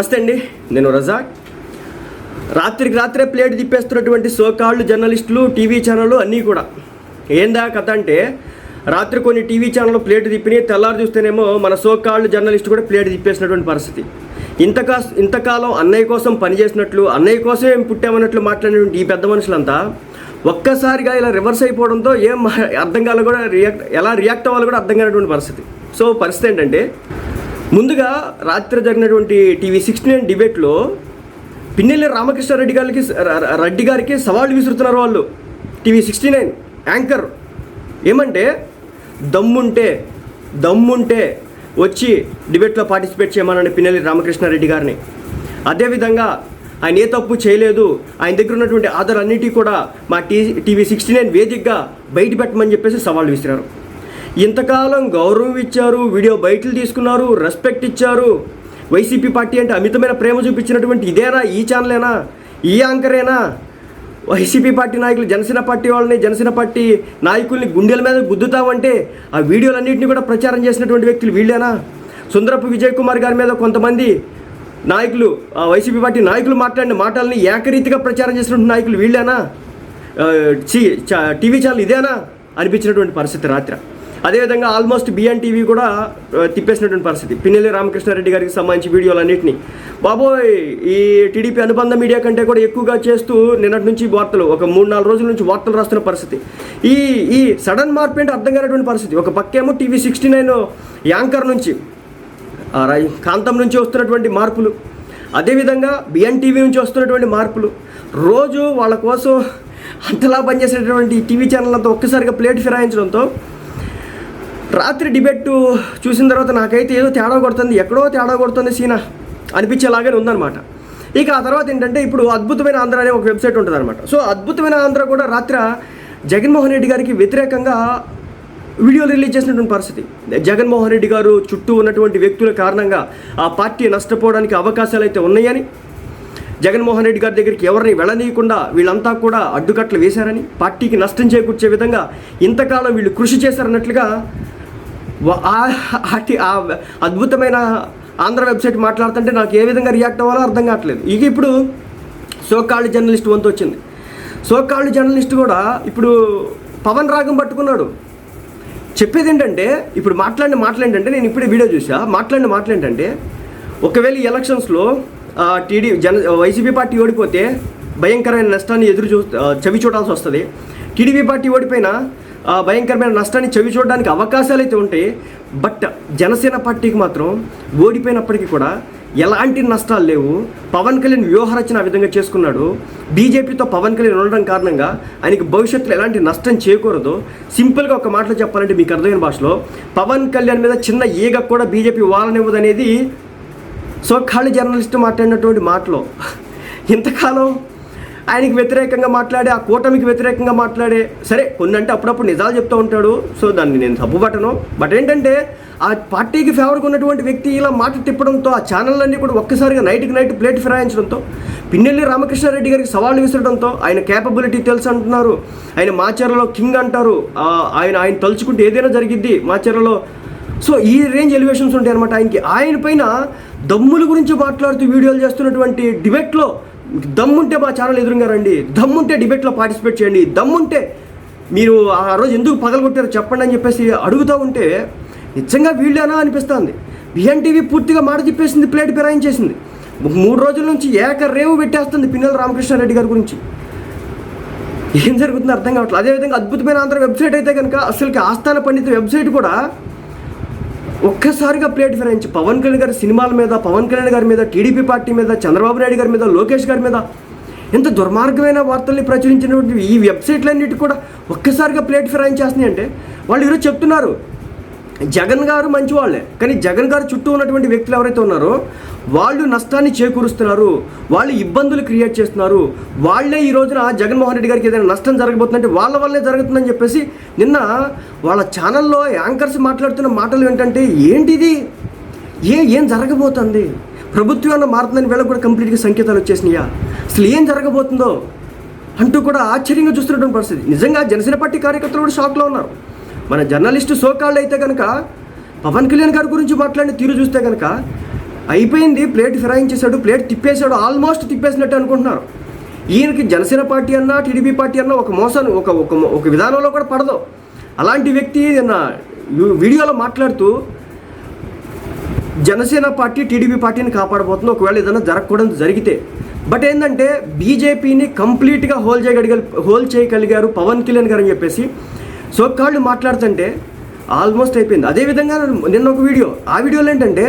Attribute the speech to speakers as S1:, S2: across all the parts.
S1: నమస్తే అండి. నేను రజాక్. రాత్రికి రాత్రే ప్లేట్ తిప్పేస్తున్నటువంటి సోకాళ్ళు జర్నలిస్టులు టీవీ ఛానళ్ళు అన్నీ కూడా. ఏందా కథ అంటే రాత్రి కొన్ని టీవీ ఛానల్ ప్లేట్ తిప్పిని తెల్లారు చూస్తేనేమో మన సోకాళ్ళు జర్నలిస్ట్ కూడా ప్లేట్ తిప్పేసినటువంటి పరిస్థితి. ఇంతకా ఇంతకాలం అన్నయ్య కోసం పనిచేసినట్లు అన్నయ్య కోసం ఏం పుట్టామన్నట్లు మాట్లాడినటువంటి ఈ పెద్ద మనుషులంతా ఒక్కసారిగా ఇలా రివర్స్ అయిపోవడంతో ఏం అర్థం కాలో కూడా రియాక్ట్ ఎలా రియాక్ట్ అవ్వాలో కూడా అర్థం కానటువంటి పరిస్థితి. సో పరిస్థితి ఏంటంటే ముందుగా రాత్రి జరిగినటువంటి టీవీ సిక్స్టీ నైన్ డిబేట్లో పిన్నెల్లి రామకృష్ణారెడ్డి గారికి రెడ్డి గారికి సవాళ్ళు విసురుతున్నారు వాళ్ళు. TV sixty nine anchor. ఏమంటే దమ్ముంటే దమ్ముంటే వచ్చి డిబేట్లో పార్టిసిపేట్ చేయమనండి పిన్నెల్లి రామకృష్ణారెడ్డి గారిని. అదేవిధంగా ఆయన ఏ తప్పు చేయలేదు. ఆయన దగ్గర ఉన్నటువంటి ఆధారాలన్నిటి కూడా మా టీ టీవీ సిక్స్టీ నైన్ వేదికగా బయట పెట్టమని చెప్పేసి సవాళ్ళు విసిరారు. ఇంతకాలం గౌరవం ఇచ్చారు వీడియో బయటలు తీసుకున్నారు రెస్పెక్ట్ ఇచ్చారు. వైసీపీ పార్టీ అంటే అమితమైన ప్రేమ చూపించినటువంటి ఇదేనా? ఈ ఛానలేనా ఈ యాంకరేనా? వైసీపీ పార్టీ నాయకులు జనసేన పార్టీ వాళ్ళని జనసేన పార్టీ నాయకుల్ని గుండెల మీద గుద్దుతామంటే ఆ వీడియోలన్నింటినీ కూడా ప్రచారం చేసినటువంటి వ్యక్తులు వీళ్ళేనా? సుందరపు విజయ్ కుమార్ గారి మీద కొంతమంది నాయకులు ఆ వైసీపీ పార్టీ నాయకులు మాట్లాడిన మాటల్ని ఏకరీతిగా ప్రచారం చేసినటువంటి నాయకులు వీళ్ళేనా? టీవీ ఛానల్ ఇదేనా? అనిపించినటువంటి పరిస్థితి రాత్రి. అదేవిధంగా ఆల్మోస్ట్ బిఎన్ టీవీ కూడా తిప్పేసినటువంటి పరిస్థితి. పిన్నెల్లి రామకృష్ణారెడ్డి గారికి సంబంధించి వీడియోలన్నింటినీ. బాబోయ్ ఈ టీడీపీ అనుబంధ మీడియా కంటే కూడా ఎక్కువగా చేస్తూ నిన్నటి నుంచి వార్తలు ఒక మూడు నాలుగు రోజుల నుంచి వార్తలు రాస్తున్న పరిస్థితి. ఈ ఈ సడన్ మార్పు ఏంటి అర్థం కానటువంటి పరిస్థితి. ఒక పక్కేమో టీవీ సిక్స్టీ నైన్ యాంకర్ నుంచి రై- కాంతం నుంచి వస్తున్నటువంటి మార్పులు. అదేవిధంగా బిఎన్ టీవీ నుంచి వస్తున్నటువంటి మార్పులు. రోజు వాళ్ళ కోసం అంతలా పనిచేసేటటువంటి టీవీ ఛానల్ అంతా ఒక్కసారిగా ప్లేట్ ఫిరాయించడంతో రాత్రి డిబేట్ చూసిన తర్వాత నాకైతే ఏదో తేడా కొడుతుంది ఎక్కడో తేడా కొడుతుంది సీనా అనిపించేలాగానే ఉందన్నమాట. ఇక ఆ తర్వాత ఏంటంటే ఇప్పుడు అద్భుతమైన ఆంధ్ర అనే ఒక వెబ్సైట్ ఉంటుంది అనమాట సో అద్భుతమైన ఆంధ్ర కూడా రాత్రి జగన్మోహన్ రెడ్డి గారికి వ్యతిరేకంగా వీడియోలు రిలీజ్ చేసినటువంటి పరిస్థితి. జగన్మోహన్ రెడ్డి గారు చుట్టూ ఉన్నటువంటి వ్యక్తుల కారణంగా ఆ పార్టీ నష్టపోవడానికి అవకాశాలు అయితే ఉన్నాయని జగన్మోహన్ రెడ్డి గారి దగ్గరికి ఎవరిని వెళ్ళనీయకుండా వీళ్ళంతా కూడా అడ్డుకట్లు వేశారని పార్టీకి నష్టం చేకూర్చే విధంగా ఇంతకాలం వీళ్ళు కృషి చేశారన్నట్లుగా ఆ- అద్భుతమైన ఆంధ్ర వెబ్సైట్ మాట్లాడుతుంటే నాకు ఏ విధంగా రియాక్ట్ అవ్వాలో అర్థం కావట్లేదు. ఇక ఇప్పుడు సోకాళ్ళు జర్నలిస్ట్ వంతు వచ్చింది. సోకాళ్ళు జర్నలిస్ట్ కూడా ఇప్పుడు పవన్ రాగం పట్టుకున్నాడు. చెప్పేది ఏంటంటే ఇప్పుడు మాట్లాడిన మాటలు నేను ఇప్పుడే వీడియో చూసా మాట్లాడిన మాటలు ఒకవేళ ఈ ఎలక్షన్స్లో టీడీ జన వైసీపీ పార్టీ ఓడిపోతే భయంకరమైన నష్టాన్ని ఎదురు చూ చవి చూడాల్సి వస్తుంది. టీడీపీ పార్టీ ఓడిపోయినా భయంకరమైన నష్టాన్ని చవి చూడడానికి అవకాశాలు అయితే ఉంటాయి బట్ జనసేన పార్టీకి మాత్రం ఓడిపోయినప్పటికీ కూడా ఎలాంటి నష్టాలు లేవు. పవన్ కళ్యాణ్ వ్యూహరచన ఆ విధంగా చేసుకున్నాడు. బీజేపీతో పవన్ కళ్యాణ్ ఉండడం కారణంగా ఆయనకి భవిష్యత్తులో ఎలాంటి నష్టం చేయకూడదు సింపుల్గా ఒక మాటలో చెప్పాలంటే మీకు అర్థమైన భాషలో పవన్ కళ్యాణ్ మీద చిన్న ఈగ కూడా బీజేపీ వాళ్ళనివ్వదు అనేది సో ఖాళీ జర్నలిస్ట్ మాట్లాడినటువంటి మాటలో. ఇంతకాలం ఆయనకి వ్యతిరేకంగా మాట్లాడే ఆ కూటమికి వ్యతిరేకంగా మాట్లాడే సరే కొన్ని అంటే అప్పుడప్పుడు నిజాలు చెప్తూ ఉంటాడు. సో దాన్ని నేను తప్పుపట్టను. బట్ ఏంటంటే ఆ పార్టీకి ఫేవర్గా ఉన్నటువంటి వ్యక్తి ఇలా మాట తిప్పడంతో ఆ ఛానళ్ళన్నీ కూడా ఒక్కసారిగా నైట్కి నైట్ ప్లేట్ ఫిరాయించడంతో పిన్నెల్లి రామకృష్ణారెడ్డి గారికి సవాళ్ళు విసరడంతో ఆయన క్యాపబిలిటీ తెలుసు అంటున్నారు. ఆయన మాచర్లలో కింగ్ అంటారు. ఆయన ఆయన తలుచుకుంటే ఏదైనా జరిగిద్ది మాచర్లలో సో ఈ రేంజ్ ఎలివేషన్స్ ఉంటాయి అనమాట ఆయనకి. ఆయన పైన దమ్ముల గురించి మాట్లాడుతూ వీడియోలు చేస్తున్నటువంటి డిబేట్లో దమ్ముంటే మా ఛానల్ ఎదురుగా రండి. దమ్ముంటే డిబేట్లో పార్టిసిపేట్ చేయండి. దమ్ముంటే మీరు ఆ రోజు ఎందుకు పగలగొట్టారు చెప్పండి అని చెప్పేసి అడుగుతూ ఉంటే నిజంగా వీళ్ళేనా అనిపిస్తుంది. బిఎన్టీవీ పూర్తిగా మాట చెప్పేసింది ప్లేట్ ఫిరాయించేసింది మూడు రోజుల నుంచి ఏక రేవు పెట్టేస్తుంది పిన్నెల రామకృష్ణారెడ్డి గారి గురించి. ఏం జరుగుతుందో అర్థం కావట్లేదు. అదేవిధంగా అద్భుతమైన ఆంధ్ర వెబ్సైట్ అయితే కనుక అసలుకి ఆస్థాన పండిత వెబ్సైట్ కూడా ఒక్కసారిగా ప్లేట్ ఫిరాయించి పవన్ కళ్యాణ్ గారి సినిమాల మీద పవన్ కళ్యాణ్ గారి మీద టీడీపీ పార్టీ మీద చంద్రబాబు నాయుడు గారి మీద లోకేష్ గారి మీద ఎంత దుర్మార్గమైన వార్తల్ని ప్రచురించినటువంటి ఈ వెబ్సైట్లన్నిటి కూడా ఒక్కసారిగా ప్లేట్ ఫిరాయించేస్తున్నాయి అంటే వాళ్ళు ఈరోజు చెప్తున్నారు జగన్ గారు మంచివాళ్ళే. కానీ జగన్ గారు చుట్టూ ఉన్నటువంటి వ్యక్తులు ఎవరైతే ఉన్నారో వాళ్ళు నష్టాన్ని చేకూరుస్తున్నారు వాళ్ళు ఇబ్బందులు క్రియేట్ చేస్తున్నారు. వాళ్ళే ఈ రోజున జగన్మోహన్ రెడ్డి గారికి ఏదైనా నష్టం జరగబోతుందంటే వాళ్ళ వల్లే జరుగుతుందని చెప్పేసి నిన్న వాళ్ళ ఛానల్లో యాంకర్స్ మాట్లాడుతున్న మాటలు ఏంటంటే ఏంటిది? ఏ ఏం జరగబోతుంది? ప్రభుత్వం ఏమన్నా మారుతుందని వేళ కూడా కంప్లీట్గా సంకేతాలు వచ్చేసినాయా? అసలు ఏం జరగబోతుందో? అంటూ కూడా ఆశ్చర్యంగా చూస్తున్నటువంటి పరిస్థితి. నిజంగా జనసేన పార్టీ కార్యకర్తలు కూడా షాక్లో ఉన్నారు. మన జర్నలిస్టు సోకాళ్ళు అయితే కనుక పవన్ కళ్యాణ్ గారి గురించి మాట్లాడిన తీరు చూస్తే కనుక అయిపోయింది ప్లేట్ ఫిరాయించేశాడు ప్లేట్ తిప్పేశాడు ఆల్మోస్ట్ తిప్పేసినట్టు అనుకుంటున్నారు. ఈయనకి జనసేన పార్టీ అన్నా టీడీపీ పార్టీ అన్నా ఒక మోసం ఒక ఒక ఒక విధానంలో కూడా పడదు. అలాంటి వ్యక్తి నిన్న వీడియోలో మాట్లాడుతూ జనసేన పార్టీ టీడీపీ పార్టీని కాపాడబోతుంది ఒకవేళ ఏదైనా జరగకూడదు జరిగితే. బట్ ఏంటంటే బీజేపీని కంప్లీట్గా హోల్ చేయగలిగారు హోల్ చేయగలిగారు పవన్ కళ్యాణ్ గారు అని చెప్పేసి సో కాళ్ళు మాట్లాడుతుంటే ఆల్మోస్ట్ అయిపోయింది. అదేవిధంగా నిన్న ఒక వీడియో. ఆ వీడియోలో ఏంటంటే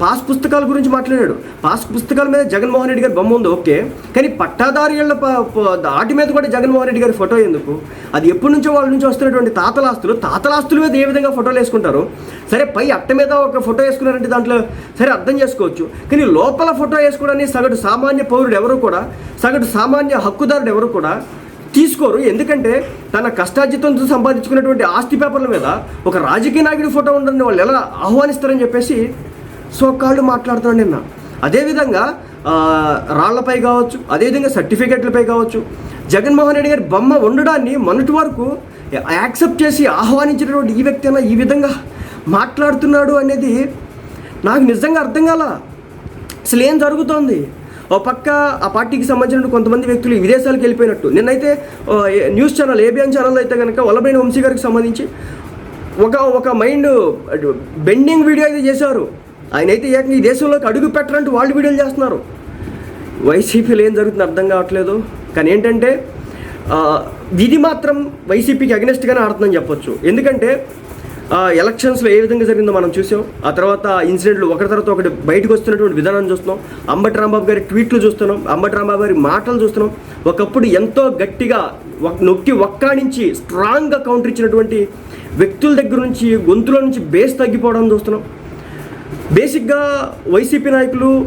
S1: పాస్ పుస్తకాల గురించి మాట్లాడాడు. పాస్ పుస్తకాల మీద జగన్మోహన్ రెడ్డి గారి బొమ్మ ఉంది ఓకే. కానీ పట్టాదారుల ఆటి మీద కూడా జగన్మోహన్ రెడ్డి గారి ఫోటో ఎందుకు? అది ఎప్పటి నుంచో వాళ్ళ నుంచి వస్తున్నటువంటి తాతలాస్తులు. తాతలాస్తుల మీద ఏ విధంగా ఫోటోలు వేసుకుంటారు? సరే పై అట్ట మీద ఒక ఫోటో వేసుకున్నారంటే దాంట్లో సరే అర్థం చేసుకోవచ్చు. కానీ లోపల ఫోటో వేసుకోవడానికి సగటు సామాన్య పౌరుడు ఎవరు కూడా సగటు సామాన్య హక్కుదారుడు ఎవరు కూడా తీసుకోరు. ఎందుకంటే తన కష్టార్జితంతో సంపాదించుకున్నటువంటి ఆస్తి పేపర్ల మీద ఒక రాజకీయ నాయకుడి ఫోటో ఉండని వాళ్ళు ఎలా ఆహ్వానిస్తారని చెప్పేసి సో కాళ్ళు మాట్లాడుతున్నాడు నిన్న. అదేవిధంగా రాళ్ళపై కావచ్చు అదేవిధంగా సర్టిఫికెట్లపై కావచ్చు జగన్మోహన్ రెడ్డి గారి బొమ్మ ఉండడాన్ని మొన్నటి వరకు యాక్సెప్ట్ చేసి ఆహ్వానించినటువంటి ఈ వ్యక్తి అయినా ఈ విధంగా మాట్లాడుతున్నాడు అనేది నాకు నిజంగా అర్థం కాల. అసలు ఏం జరుగుతోంది? ఓ పక్క ఆ పార్టీకి సంబంధించిన కొంతమంది వ్యక్తులు విదేశాలకు వెళ్ళిపోయినట్టు. నిన్నైతే న్యూస్ ఛానల్ ఏబిఎన్ ఛానల్ అయితే కనుక వల్లభైన వంశీ గారికి సంబంధించి ఒక ఒక మైండ్ బెండింగ్ వీడియో అయితే చేశారు. ఆయన అయితే ఏకంగా ఈ దేశంలోకి అడుగు పెట్టరంటూ వాళ్ళు వీడియోలు చేస్తున్నారు. వైసీపీలో ఏం జరుగుతుందో అర్థం కావట్లేదు. కానీ ఏంటంటే ఇది మాత్రం వైసీపీకి అగెనిస్ట్గానే ఆడుతుందని చెప్పొచ్చు. ఎందుకంటే ఎలక్షన్స్లో ఏ విధంగా జరిగిందో మనం చూసాం. ఆ తర్వాత ఇన్సిడెంట్లు ఒకరి తర్వాత ఒకటి బయటకు వస్తున్నటువంటి విధానం చూస్తున్నాం. అంబటి రాంబాబు గారి ట్వీట్లు చూస్తున్నాం. అంబటి రాంబాబు గారి మాటలు చూస్తున్నాం. ఒకప్పుడు ఎంతో గట్టిగా నొక్కి ఒక్కాడించి స్ట్రాంగ్గా కౌంటర్ ఇచ్చినటువంటి వ్యక్తుల దగ్గర నుంచి గొంతులో నుంచి బేస్ తగ్గిపోవడం చూస్తున్నాం. బేసిక్గా వైసీపీ నాయకులు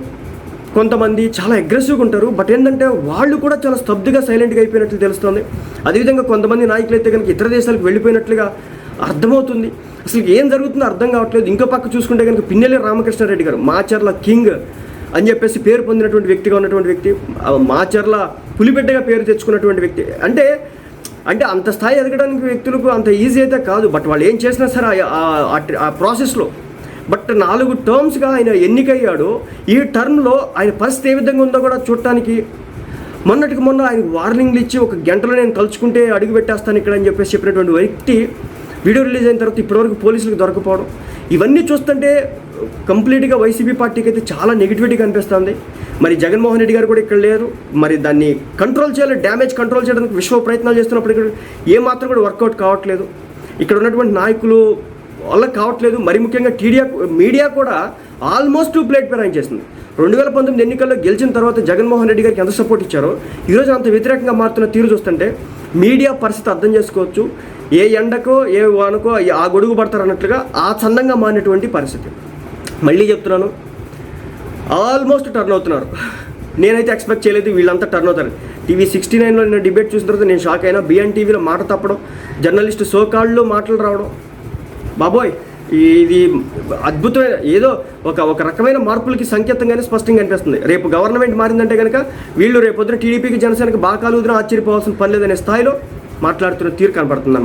S1: కొంతమంది చాలా అగ్రెసివ్గా ఉంటారు. బట్ ఏంటంటే వాళ్ళు కూడా చాలా స్తబ్దుగా సైలెంట్గా అయిపోయినట్లు తెలుస్తుంది. అదేవిధంగా కొంతమంది నాయకులు అయితే కనుక ఇతర దేశాలకు వెళ్ళిపోయినట్లుగా అర్థమవుతుంది. అసలు ఏం జరుగుతుందో అర్థం కావట్లేదు. ఇంకో పక్క చూసుకుంటే కనుక పిన్నెల్లి రామకృష్ణారెడ్డి గారు మాచర్ల కింగ్ అని చెప్పేసి పేరు పొందినటువంటి వ్యక్తిగా ఉన్నటువంటి వ్యక్తి మాచర్ల పులిబిడ్డగా పేరు తెచ్చుకున్నటువంటి వ్యక్తి. అంటే అంటే అంత స్థాయి ఎదగడానికి వ్యక్తులకు అంత ఈజీ అయితే కాదు. బట్ వాళ్ళు ఏం చేసినా సరే ఆ- ఆ ప్రాసెస్లో. బట్ నాలుగు టర్మ్స్గా ఆయన ఎన్నికయ్యాడు. ఈ టర్మ్లో ఆయన పరిస్థితి ఏ విధంగా ఉందో కూడా చూడటానికి మొన్నటికి మొన్న ఆయన వార్నింగ్లు ఇచ్చి ఒక గంటలో నేను తలుచుకుంటే అడుగు పెట్టేస్తాను ఇక్కడ అని చెప్పేసి చెప్పినటువంటి వ్యక్తి వీడియో రిలీజ్ అయిన తర్వాత ఇప్పటివరకు పోలీసులకు దొరకపోవడం ఇవన్నీ చూస్తుంటే కంప్లీట్గా వైసీపీ పార్టీకి అయితే చాలా నెగిటివిటీ కనిపిస్తుంది మరి జగన్మోహన్ రెడ్డి గారు కూడా ఇక్కడ లేరు. మరి దాన్ని కంట్రోల్ చేయాలి డ్యామేజ్ కంట్రోల్ చేయడానికి విశ్వ ప్రయత్నాలు చేస్తున్నప్పుడు ఇక్కడ ఏమాత్రం కూడా వర్కౌట్ కావట్లేదు. ఇక్కడ ఉన్నటువంటి నాయకులు వాళ్ళకి కావట్లేదు. మరి ముఖ్యంగా టీడియా మీడియా కూడా ఆల్మోస్ట్ టూ ప్లేట్ చేసింది. రెండు వేల పంతొమ్మిది ఎన్నికల్లో గెలిచిన తర్వాత జగన్మోహన్ రెడ్డి గారికి ఎంత సపోర్ట్ ఇచ్చారో ఈరోజు అంత వ్యతిరేకంగా మారుతున్న తీరు చూస్తుంటే మీడియా పరిస్థితి అర్థం చేసుకోవచ్చు. ఏ ఎండకో ఏ వానకో ఆ గొడుగు పడతారు అన్నట్లుగా ఆ చందంగా మారినటువంటి పరిస్థితి. మళ్ళీ చెప్తున్నాను. ఆల్మోస్ట్ టర్న్ అవుతున్నారు. నేనైతే ఎక్స్పెక్ట్ చేయలేదు వీళ్ళంతా టర్న్ అవుతారు టీవీ సిక్స్టీ నైన్లో నేను డిబేట్ చూసిన తర్వాత నేను షాక్ అయినా బిఎన్ టీవీలో మాట తప్పడం జర్నలిస్ట్ సోకాళ్ళు మాటలు రావడం. బాబోయ్! ఇది అద్భుతమైన ఏదో ఒక ఒక రకమైన మార్పులకి సంకేతంగానే స్పష్టంగా అనిపిస్తుంది. రేపు గవర్నమెంట్ మారిందంటే కనుక వీళ్ళు రేపు పొద్దున టీడీపీకి జనసేనకి బాగా కలుగుతున్నా ఆశ్చర్యపోవాల్సిన పని లేదనే స్థాయిలో మాట్లాడుతున్న తీరు కనపడుతుంది